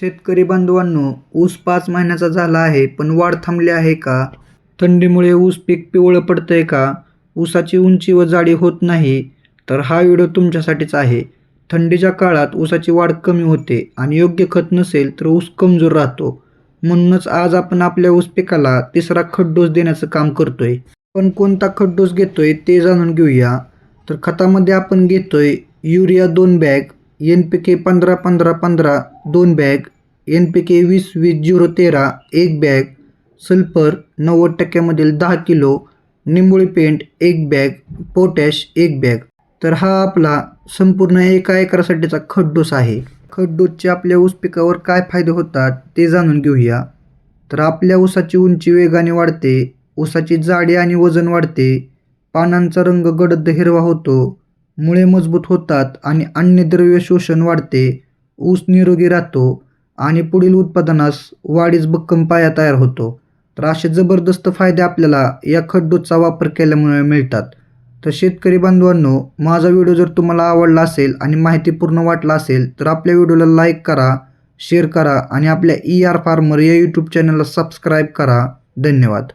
शेतकरी बांधवांनो ऊस पाच महिन्याचा झाला आहे पण वाढ थांबली आहे का? थंडीमुळे ऊस पीक पिवळं पडतंय का? ऊसाची उंची व जाडी होत नाही तर हा व्हिडिओ तुमच्यासाठीच आहे. थंडीच्या काळात ऊसाची वाढ कमी होते आणि योग्य खत नसेल तर ऊस कमजोर राहतो. म्हणूनच आज आपण आपल्या ऊस पिकाला तिसरा खत डोस देण्याचं काम करतोय. पण कोणता खत डोस घेतोय ते जाणून घेऊया. तर खतामध्ये आपण घेतोय युरिया दोन बॅग एन पी के पंधरा पंधरा पंधरा दोन बॅग एन पी के वीस वीस झिरो तेरा एक बॅग सल्फर नव्वद टक्क्यामधील दहा किलो निंबोळी पेंट एक बॅग पोटॅश एक बॅग. तर हा आपला संपूर्ण एका एकरासाठीचा खड्डूस आहे. खड्डूसचे आपल्या ऊस पिकावर काय फायदे होतात ते जाणून घेऊया. तर आपल्या ऊसाची उंची वेगाने वाढते ऊसाची जाडी आणि वजन वाढते पानांचा रंग गडद हिरवा होतो मुळे मजबूत होतात आणि अन्नद्रव्य शोषण वाढते. ऊस निरोगी राहतो आणि पुढील उत्पादनास वाढीस भक्कम पाया तयार होतो. तर असे जबरदस्त फायदे आपल्याला या खड्डूचा वापर केल्यामुळे मिळतात. तर शेतकरी बांधवांनो माझा व्हिडिओ जर तुम्हाला आवडला असेल आणि माहितीपूर्ण वाटला असेल तर आपल्या व्हिडिओला लाईक करा शेअर करा आणि आपल्या ई आर फार्मर या यूट्यूब चॅनलला सबस्क्राईब करा. धन्यवाद.